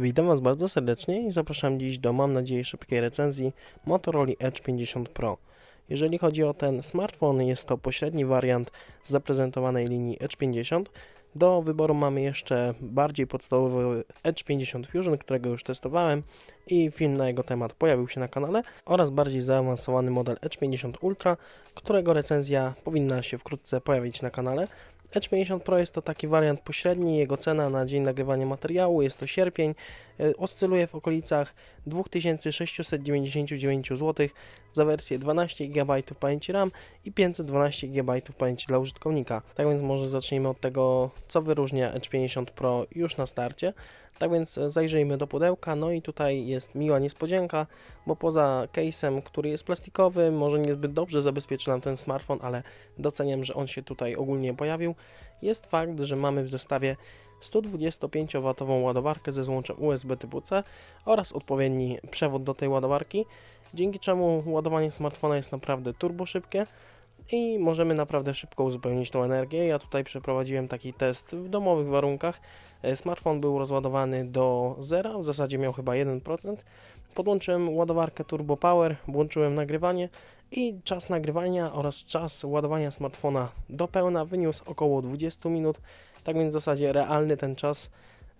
Witam Was bardzo serdecznie i zapraszam dziś do, mam nadzieję, szybkiej recenzji Motorola Edge 50 Pro. Jeżeli chodzi o ten smartfon, jest to pośredni wariant zaprezentowanej linii Edge 50. Do wyboru mamy jeszcze bardziej podstawowy Edge 50 Fusion, którego już testowałem i film na jego temat pojawił się na kanale, oraz bardziej zaawansowany model Edge 50 Ultra, którego recenzja powinna się wkrótce pojawić na kanale. Edge 50 Pro jest to taki wariant pośredni, jego cena na dzień nagrywania materiału jest to sierpień, e, oscyluje w okolicach 2699 zł za wersję 12 GB pamięci RAM i 512 GB pamięci dla użytkownika. Tak więc może zacznijmy od tego, co wyróżnia Edge 50 Pro już na starcie. Tak więc e, zajrzyjmy do pudełka, no i tutaj jest miła niespodzianka, bo poza case'em, który jest plastikowy, może niezbyt dobrze zabezpieczy nam ten smartfon, ale doceniam, że on się tutaj ogólnie pojawił, jest fakt, że mamy w zestawie 125W ładowarkę ze złączem USB typu C oraz odpowiedni przewód do tej ładowarki, dzięki czemu ładowanie smartfona jest naprawdę turbo szybkie i możemy naprawdę szybko uzupełnić tą energię. Ja tutaj przeprowadziłem taki test w domowych warunkach. E, Smartfon był rozładowany do zera, w zasadzie miał chyba 1%. Podłączyłem ładowarkę Turbo Power, włączyłem nagrywanie i czas nagrywania oraz czas ładowania smartfona do pełna wyniósł około 20 minut. Tak więc w zasadzie realny ten czas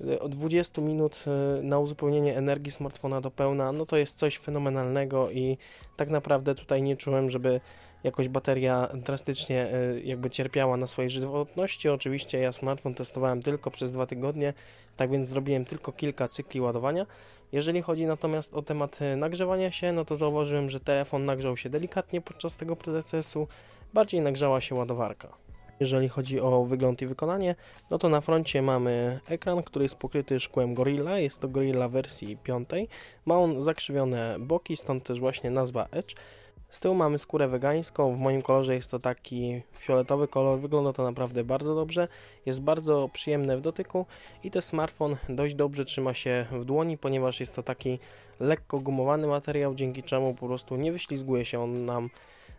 e, od 20 minut e, na uzupełnienie energii smartfona do pełna, no to jest coś fenomenalnego i tak naprawdę tutaj nie czułem, żeby jakoś bateria drastycznie e, jakby cierpiała na swojej żywotności. Oczywiście ja smartfon testowałem tylko przez dwa tygodnie, tak więc zrobiłem tylko kilka cykli ładowania. Jeżeli chodzi natomiast o temat e, nagrzewania się, no to zauważyłem, że telefon nagrzał się delikatnie podczas tego procesu, bardziej nagrzała się ładowarka. Jeżeli chodzi o wygląd i wykonanie, no to na froncie mamy ekran, który jest pokryty szkłem Gorilla. Jest to Gorilla wersji 5. Ma on zakrzywione boki, stąd też właśnie nazwa Edge. Z tyłu mamy skórę wegańską, w moim kolorze jest to taki fioletowy kolor, wygląda to naprawdę bardzo dobrze, jest bardzo przyjemne w dotyku i ten smartfon dość dobrze trzyma się w dłoni, ponieważ jest to taki lekko gumowany materiał, dzięki czemu po prostu nie wyślizguje się on nam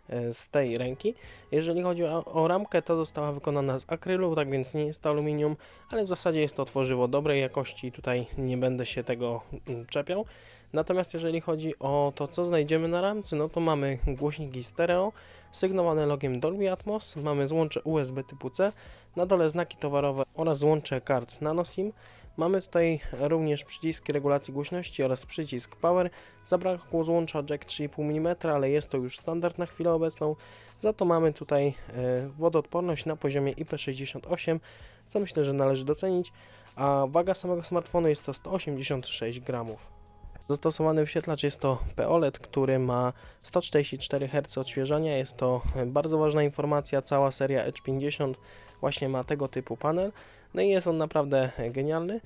e, z tej ręki. Jeżeli chodzi o, ramkę, to została wykonana z akrylu, tak więc nie jest to aluminium, ale w zasadzie jest to tworzywo dobrej jakości, tutaj nie będę się tego mm, czepiał. Natomiast jeżeli chodzi o to, co znajdziemy na ramce, no to mamy głośniki stereo, sygnowane logiem Dolby Atmos, mamy złącze USB typu C, na dole znaki towarowe oraz złącze kart NanoSIM. Mamy tutaj również przyciski regulacji głośności oraz przycisk Power. Zabrakło złącza jack 3,5 mm, ale jest to już standard na chwilę obecną. Za to mamy tutaj e, wodoodporność na poziomie IP68, co myślę, że należy docenić, a waga samego smartfonu jest to 186 gramów. Zastosowany wyświetlacz jest to POLED, który ma 144 Hz odświeżania. Jest to bardzo ważna informacja. Cała seria Edge 50 właśnie ma tego typu panel. No i jest on naprawdę genialny.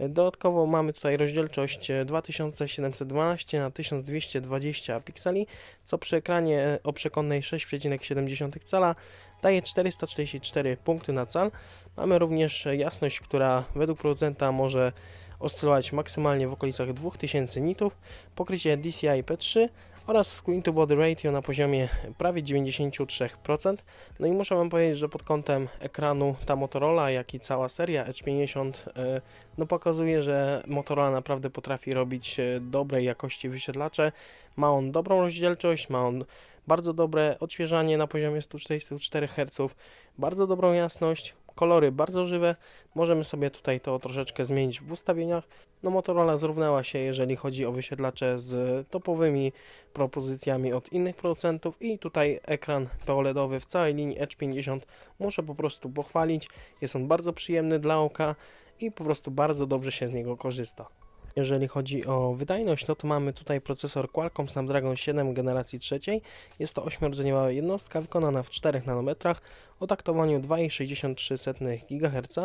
Dodatkowo mamy tutaj rozdzielczość 2712 na 1220 pikseli, co przy ekranie o przekątnej 6,7 cala daje 444 punkty na cal. Mamy również jasność, która według producenta może oscylować maksymalnie w okolicach 2000 nitów, pokrycie DCI P3 oraz screen to body ratio na poziomie prawie 93%. No i muszę Wam powiedzieć, że pod kątem ekranu ta Motorola, jak i cała seria Edge 50 e, no pokazuje, że Motorola naprawdę potrafi robić e, dobrej jakości wyświetlacze. Ma on dobrą rozdzielczość, ma on bardzo dobre odświeżanie na poziomie 144 Hz, bardzo dobrą jasność, kolory bardzo żywe. Możemy sobie tutaj to troszeczkę zmienić w ustawieniach. No Motorola zrównała się, jeżeli chodzi o wyświetlacze z topowymi propozycjami od innych producentów i tutaj ekran POLEDowy w całej linii Edge 50 muszę po prostu pochwalić. Jest on bardzo przyjemny dla oka i po prostu bardzo dobrze się z niego korzysta. Jeżeli chodzi o wydajność, no to mamy tutaj procesor Qualcomm Snapdragon 7 generacji trzeciej. Jest to 8-rdzeniowa jednostka wykonana w 4 nanometrach o taktowaniu 2,63 GHz.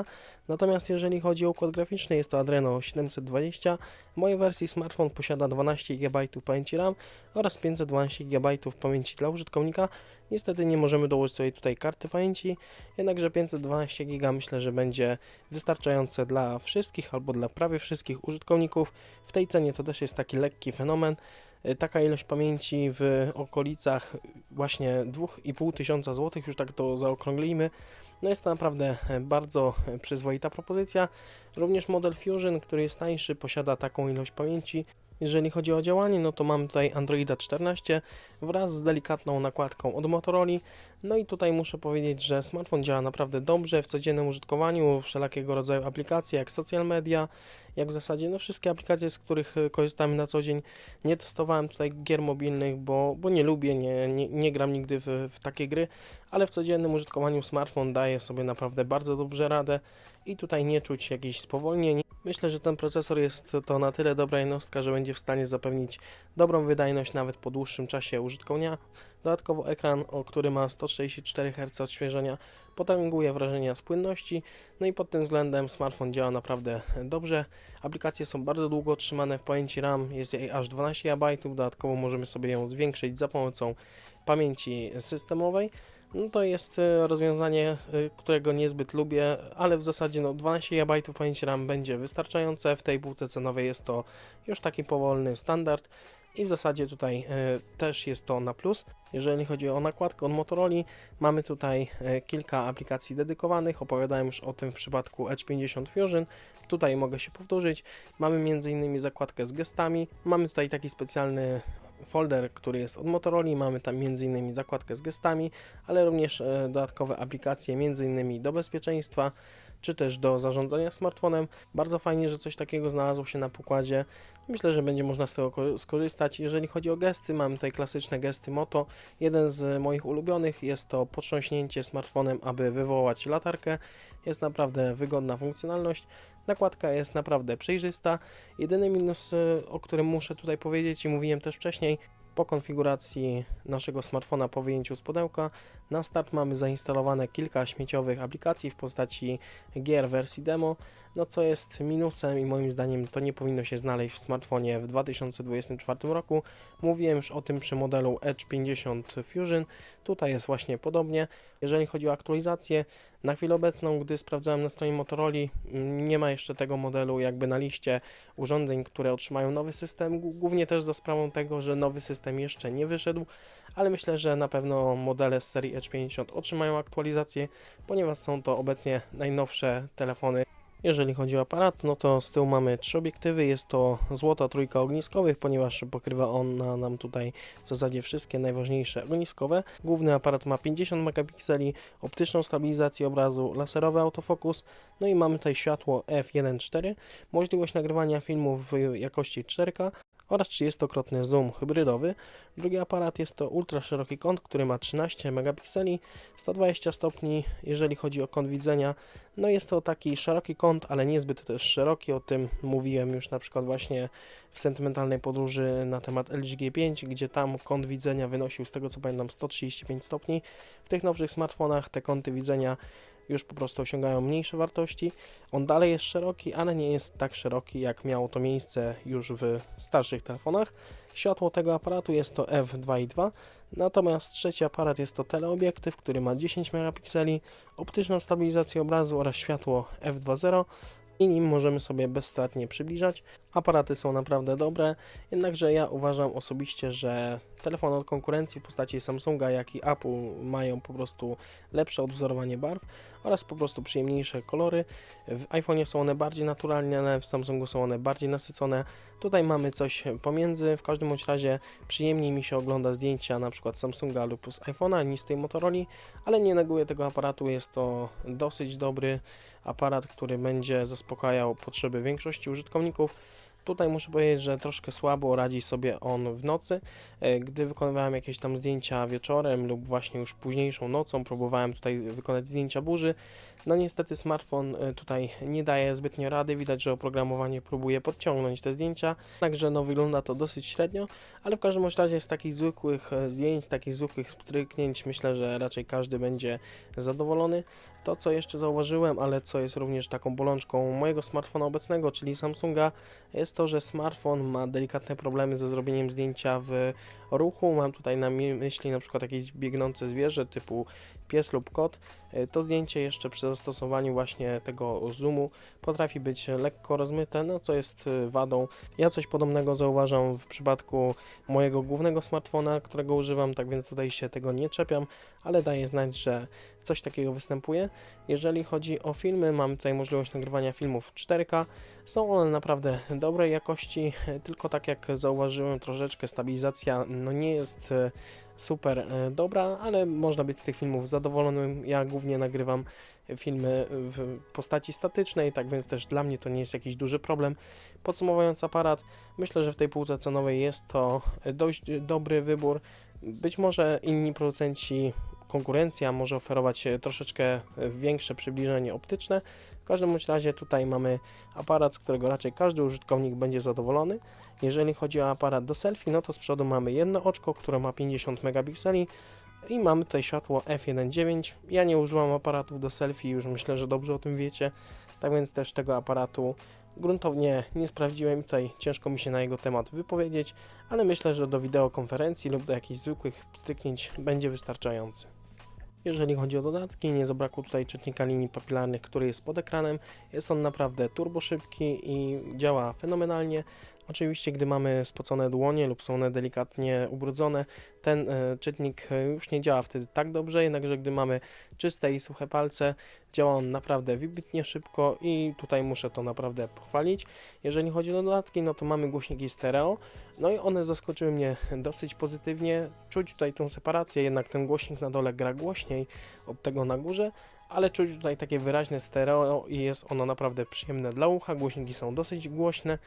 Natomiast jeżeli chodzi o układ graficzny, jest to Adreno 720. W mojej wersji smartfon posiada 12 GB pamięci RAM oraz 512 GB pamięci dla użytkownika. Niestety nie możemy dołożyć sobie tutaj karty pamięci, jednakże 512 GB myślę, że będzie wystarczające dla wszystkich albo dla prawie wszystkich użytkowników. W tej cenie to też jest taki lekki fenomen. Y, Taka ilość pamięci w okolicach właśnie 2,5 tysiąca złotych, już tak to zaokrąglimy. No jest to naprawdę bardzo przyzwoita propozycja. Również model Fusion, który jest tańszy, posiada taką ilość pamięci. Jeżeli chodzi o działanie, no to mamy tutaj Androida 14 wraz z delikatną nakładką od Motorola. No i tutaj muszę powiedzieć, że smartfon działa naprawdę dobrze w codziennym użytkowaniu, wszelakiego rodzaju aplikacje jak social media, jak w zasadzie no wszystkie aplikacje, z których y, korzystamy na co dzień. Nie testowałem tutaj gier mobilnych, bo, bo nie lubię, nie, nie, nie gram nigdy w, w takie gry, ale w codziennym użytkowaniu smartfon daje sobie naprawdę bardzo dobrze radę i tutaj nie czuć jakichś spowolnień. Myślę, że ten procesor jest to na tyle dobra jednostka, że będzie w stanie zapewnić dobrą wydajność nawet po dłuższym czasie użytkowania. Dodatkowo ekran, o który ma 144 Hz odświeżenia, potęguje wrażenia z płynności, no i pod tym względem smartfon działa naprawdę dobrze. Aplikacje są bardzo długo trzymane w pamięci RAM, jest jej aż 12 GB, dodatkowo możemy sobie ją zwiększyć za pomocą pamięci systemowej. No to jest e, rozwiązanie, e, którego niezbyt lubię, ale w zasadzie no 12 GB pamięci RAM będzie wystarczające. W tej półce cenowej jest to już taki powolny standard i w zasadzie tutaj e, też jest to na plus. Jeżeli chodzi o nakładkę od Motorola, mamy tutaj kilka aplikacji dedykowanych. Opowiadałem już o tym w przypadku Edge 50 Fusion. Tutaj mogę się powtórzyć. Mamy m.in. zakładkę z gestami. Mamy tutaj taki specjalny folder, który jest od Motorola. Mamy tam m.in. zakładkę z gestami, ale również e, dodatkowe aplikacje m.in. do bezpieczeństwa czy też do zarządzania smartfonem. Bardzo fajnie, że coś takiego znalazło się na pokładzie. Myślę, że będzie można z tego ko- skorzystać. Jeżeli chodzi o gesty, mamy tutaj klasyczne gesty Moto. Jeden z moich ulubionych jest to potrząśnięcie smartfonem, aby wywołać latarkę. Jest naprawdę wygodna funkcjonalność. Nakładka jest naprawdę przejrzysta. Jedyny minus, y, o którym muszę tutaj powiedzieć i mówiłem też wcześniej, po konfiguracji naszego smartfona po wyjęciu z pudełka na start mamy zainstalowane kilka śmieciowych aplikacji w postaci gier wersji demo, no co jest minusem i moim zdaniem to nie powinno się znaleźć w smartfonie w 2024 roku. Mówiłem już o tym przy modelu Edge 50 Fusion, tutaj jest właśnie podobnie. Jeżeli chodzi o aktualizację, na chwilę obecną, gdy sprawdzałem na stronie Motorola, nie ma jeszcze tego modelu jakby na liście urządzeń, które otrzymają nowy system, głównie też za sprawą tego, że nowy system jeszcze nie wyszedł, ale myślę, że na pewno modele z serii Edge 50 otrzymają aktualizację, ponieważ są to obecnie najnowsze telefony. Jeżeli chodzi o aparat, no to z tyłu mamy trzy obiektywy. Jest to złota trójka ogniskowych, ponieważ pokrywa on na, nam tutaj w zasadzie wszystkie najważniejsze ogniskowe. Główny aparat ma 50 megapikseli, optyczną stabilizację obrazu, laserowy autofokus, no i mamy tutaj światło f1.4, możliwość nagrywania filmu w jakości 4K oraz 30-krotny zoom hybrydowy. Drugi aparat jest to ultra szeroki kąt, który ma 13 megapikseli, 120 stopni, jeżeli chodzi o kąt widzenia. No jest to taki szeroki kąt, ale niezbyt też szeroki, o tym mówiłem już na przykład właśnie w sentymentalnej podróży na temat LG G5, gdzie tam kąt widzenia wynosił z tego co pamiętam 135 stopni. W tych nowszych smartfonach te kąty widzenia już po prostu osiągają mniejsze wartości. On dalej jest szeroki, ale nie jest tak szeroki, jak miało to miejsce już w starszych telefonach. Światło tego aparatu jest to f2.2, natomiast trzeci aparat jest to teleobiektyw, który ma 10 megapikseli, optyczną stabilizację obrazu oraz światło f2.0 i nim możemy sobie bezstratnie przybliżać. Aparaty są naprawdę dobre, jednakże ja uważam osobiście, że telefony od konkurencji w postaci Samsunga, jak i Apple mają po prostu lepsze odwzorowanie barw oraz po prostu przyjemniejsze kolory. W iPhone'ie są one bardziej naturalne, w Samsungu są one bardziej nasycone. Tutaj mamy coś pomiędzy. W każdym bądź razie przyjemniej mi się ogląda zdjęcia na przykład Samsunga lub z iPhone'a niż z tej Motorola, ale nie neguję tego aparatu. Jest to dosyć dobry aparat, który będzie zaspokajał potrzeby większości użytkowników. Tutaj muszę powiedzieć, że troszkę słabo radzi sobie on w nocy. E, Gdy wykonywałem jakieś tam zdjęcia wieczorem lub właśnie już późniejszą nocą, próbowałem tutaj wykonać zdjęcia burzy. No niestety smartfon e, tutaj nie daje zbytnio rady. Widać, że oprogramowanie próbuje podciągnąć te zdjęcia. Także no wygląda to dosyć średnio, ale w każdym razie z takich zwykłych e, zdjęć, takich zwykłych stryknięć myślę, że raczej każdy będzie zadowolony. To, co jeszcze zauważyłem, ale co jest również taką bolączką mojego smartfona obecnego, czyli Samsunga, jest to, że smartfon ma delikatne problemy ze zrobieniem zdjęcia w ruchu. Mam tutaj na myśli na przykład jakieś biegnące zwierzę typu pies lub kot. E, To zdjęcie jeszcze przy zastosowaniu właśnie tego zoomu potrafi być lekko rozmyte, no co jest e, wadą. Ja coś podobnego zauważam w przypadku mojego głównego smartfona, którego używam, tak więc tutaj się tego nie czepiam, ale daję znać, że coś takiego występuje. Jeżeli chodzi o filmy, mamy tutaj możliwość nagrywania filmów 4K. Są one naprawdę dobrej jakości, tylko tak jak zauważyłem, troszeczkę stabilizacja no nie jest e, super e, dobra, ale można być z tych filmów zadowolonym. Ja głównie nagrywam filmy w postaci statycznej, tak więc też dla mnie to nie jest jakiś duży problem. Podsumowując aparat, myślę, że w tej półce cenowej jest to dość dobry wybór. Być może inni producenci, konkurencja może oferować e, troszeczkę e, większe przybliżenie optyczne. W każdym bądź razie tutaj mamy aparat, z którego raczej każdy użytkownik będzie zadowolony. Jeżeli chodzi o aparat do selfie, no to z przodu mamy jedno oczko, które ma 50 megapikseli i mamy tutaj światło f1.9. Ja nie używam aparatów do selfie, już myślę, że dobrze o tym wiecie, tak więc też tego aparatu gruntownie nie sprawdziłem, tutaj ciężko mi się na jego temat wypowiedzieć, ale myślę, że do wideokonferencji lub do jakichś zwykłych stryknięć będzie wystarczający. Jeżeli chodzi o dodatki, nie zabrakło tutaj czytnika linii papilarnych, który jest pod ekranem. Jest on naprawdę turbo szybki i działa fenomenalnie. Oczywiście, gdy mamy spocone dłonie lub są one delikatnie ubrudzone, ten e, czytnik e, już nie działa wtedy tak dobrze, jednakże gdy mamy czyste i suche palce, działa on naprawdę wybitnie szybko i tutaj muszę to naprawdę pochwalić. Jeżeli chodzi o dodatki, no to mamy głośniki stereo, no i one zaskoczyły mnie dosyć pozytywnie. Czuć tutaj tą separację, jednak ten głośnik na dole gra głośniej od tego na górze, ale czuć tutaj takie wyraźne stereo i jest ono naprawdę przyjemne dla ucha. Głośniki są dosyć głośne.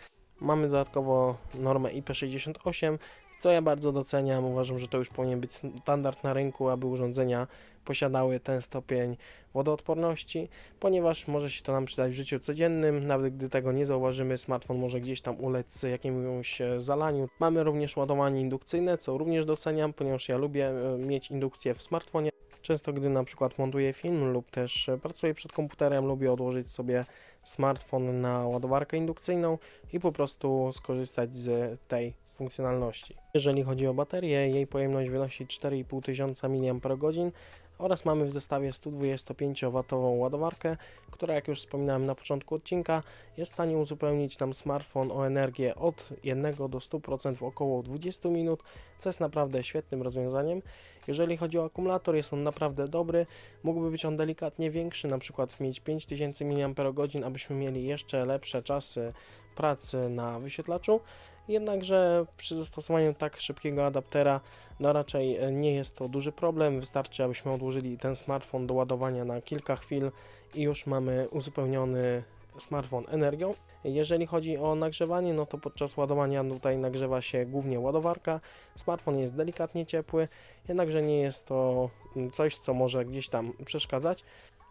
Mamy dodatkowo normę IP68, co ja bardzo doceniam. Uważam, że to już powinien być standard na rynku, aby urządzenia posiadały ten stopień wodoodporności, ponieważ może się to nam przydać w życiu codziennym. Nawet gdy tego nie zauważymy, smartfon może gdzieś tam ulec jakiemuś e, zalaniu. Mamy również ładowanie indukcyjne, co również doceniam, ponieważ ja lubię e, mieć indukcję w smartfonie. Często, gdy na przykład montuję film lub też e, pracuję przed komputerem, lubię odłożyć sobie smartfon na ładowarkę indukcyjną i po prostu skorzystać z tej funkcjonalności. Jeżeli chodzi o baterię, jej pojemność wynosi 4500 mAh oraz mamy w zestawie 125W ładowarkę, która jak już wspominałem na początku odcinka jest w stanie uzupełnić nam smartfon o energię od 1 do 100% w około 20 minut, co jest naprawdę świetnym rozwiązaniem. Jeżeli chodzi o akumulator, jest on naprawdę dobry, mógłby być on delikatnie większy, na przykład mieć 5000 mAh, abyśmy mieli jeszcze lepsze czasy pracy na wyświetlaczu. Jednakże przy zastosowaniu tak szybkiego adaptera, no raczej e, nie jest to duży problem. Wystarczy, abyśmy odłożyli ten smartfon do ładowania na kilka chwil i już mamy uzupełniony smartfon energią. Jeżeli chodzi o nagrzewanie, no to podczas ładowania tutaj nagrzewa się głównie ładowarka. Smartfon jest delikatnie ciepły, jednakże nie jest to mm, coś, co może gdzieś tam przeszkadzać.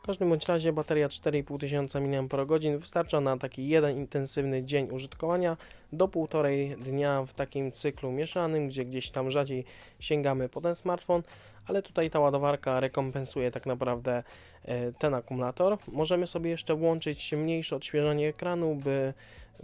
W każdym bądź razie bateria 4500 mAh wystarcza na taki jeden intensywny dzień użytkowania do półtorej dnia w takim cyklu mieszanym, gdzie gdzieś tam rzadziej sięgamy po ten smartfon, ale tutaj ta ładowarka rekompensuje tak naprawdę e, ten akumulator. Możemy sobie jeszcze włączyć mniejsze odświeżanie ekranu, by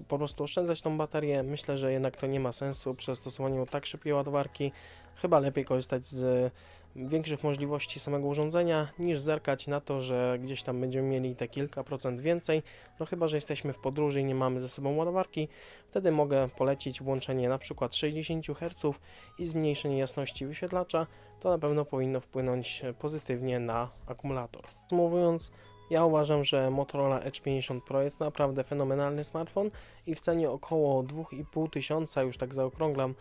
po prostu oszczędzać tą baterię. Myślę, że jednak to nie ma sensu przy zastosowaniu tak szybkiej ładowarki. Chyba lepiej korzystać z większych możliwości samego urządzenia, niż zerkać na to, że gdzieś tam będziemy mieli te kilka procent więcej. No chyba, że jesteśmy w podróży i nie mamy ze sobą ładowarki, wtedy mogę polecić włączenie na przykład 60 Hz i zmniejszenie jasności wyświetlacza. To na pewno powinno wpłynąć pozytywnie na akumulator. Podsumowując, ja uważam, że Motorola Edge 50 Pro jest naprawdę fenomenalny smartfon i w cenie około 2,5 tysiąca, już tak zaokrąglam,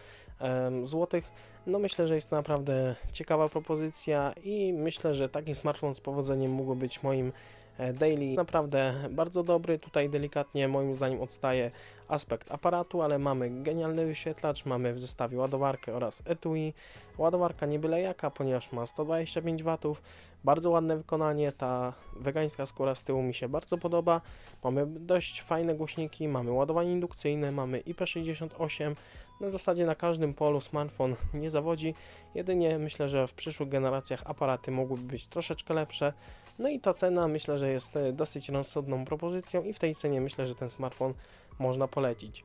złotych, no myślę, że jest to naprawdę ciekawa propozycja i myślę, że taki smartfon z powodzeniem mógł być moim e, daily. Naprawdę bardzo dobry, tutaj delikatnie moim zdaniem odstaje aspekt aparatu, ale mamy genialny wyświetlacz, mamy w zestawie ładowarkę oraz etui. Ładowarka nie byle jaka, ponieważ ma 125 W, bardzo ładne wykonanie, ta wegańska skóra z tyłu mi się bardzo podoba. Mamy dość fajne głośniki, mamy ładowanie indukcyjne, mamy IP68. No w zasadzie na każdym polu smartfon nie zawodzi. Jedynie myślę, że w przyszłych generacjach aparaty mogłyby być troszeczkę lepsze. No i ta cena myślę, że jest e, dosyć rozsądną propozycją i w tej cenie myślę, że ten smartfon można polecić.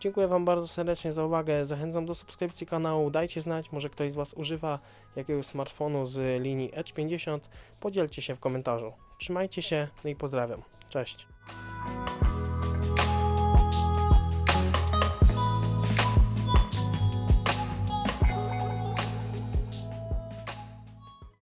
Dziękuję Wam bardzo serdecznie za uwagę. Zachęcam do subskrypcji kanału. Dajcie znać, może ktoś z Was używa jakiegoś smartfonu z linii Edge 50. Podzielcie się w komentarzu. Trzymajcie się, no i pozdrawiam. Cześć.